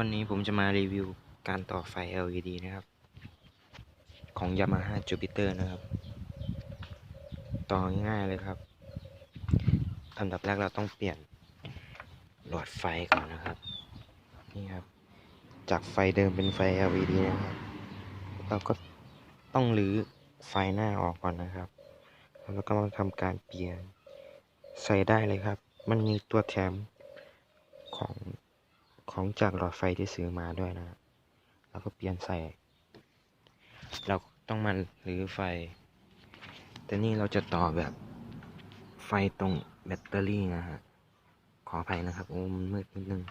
วันนี้ผมจะมารีวิวการต่อไฟ LED นะครับ ของ Yamaha Jupiter นะครับ ต่อง่ายๆเลยครับอันดับแรกเราต้องเปลี่ยนหลอดไฟก่อนนะครับ นี่ครับ จากไฟเดิมเป็นไฟ LED นะครับ เราก็ต้องรื้อไฟหน้าออกก่อนนะครับ แล้วก็มาทำการเปลี่ยนใส่ได้เลยครับ มันมีตัวแถมของ ของจากหลอดไฟที่ซื้อมาด้วยนะแล้วก็เปลี่ยนใส่ เราต้องมารื้อไฟ แต่นี่เราจะต่อแบบไฟตรงแบตเตอรี่นะฮะ ขออภัยนะครับ โอ้มันมืดนิดนึง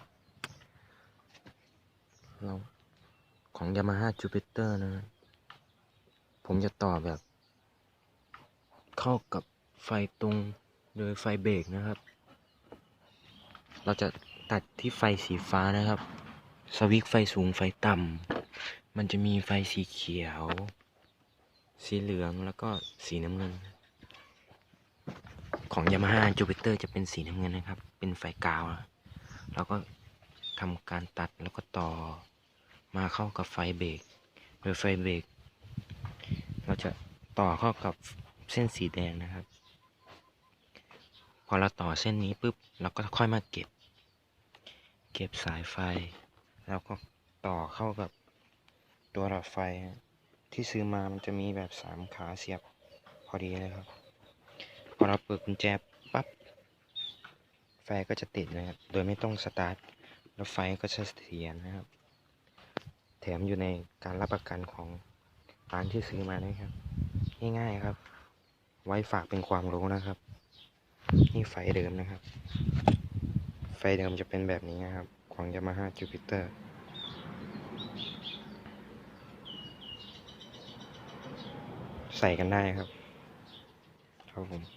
เราของ Yamaha Jupiter นะ ผมจะต่อแบบ เข้ากับไฟตรงโดยไฟเบรกนะครับ เราจะ ตัดที่ไฟสีฟ้านะครับ สวิตช์ไฟสูงไฟต่ำมันจะมีไฟสีเขียว สีเหลืองแล้วก็สีน้ำเงิน ของ Yamaha Jupiter จะเป็นสีน้ำเงินนะครับ เป็นไฟกาวนะเราก็ทำการตัดแล้วก็ต่อมาเข้ากับไฟเบรกโดยไฟเบรกเราจะต่อเข้ากับเส้นสีแดงนะครับ พอเราต่อเส้นนี้ปุ๊บเราก็ค่อยมาเก็บ เก็บสายไฟ แล้วก็ต่อเข้ากับตัวหลอดไฟที่ซื้อมามันจะมีแบบสามขาเสียบพอดีเลยครับ พอเราเปิดกุญแจปั๊บไฟก็จะติดนะครับ โดยไม่ต้องสตาร์ทแล้วไฟก็จะเสถียรนะครับ แถมอยู่ในการรับประกันของร้านที่ซื้อมานะครับ ง่ายๆครับ ไว้ฝากเป็นความรู้นะครับ นี่ไฟเดิมนะครับ เดิมจะเป็นแบบนี้นะครับ ของ Yamaha Jupiter ใส่กันได้ครับครับผม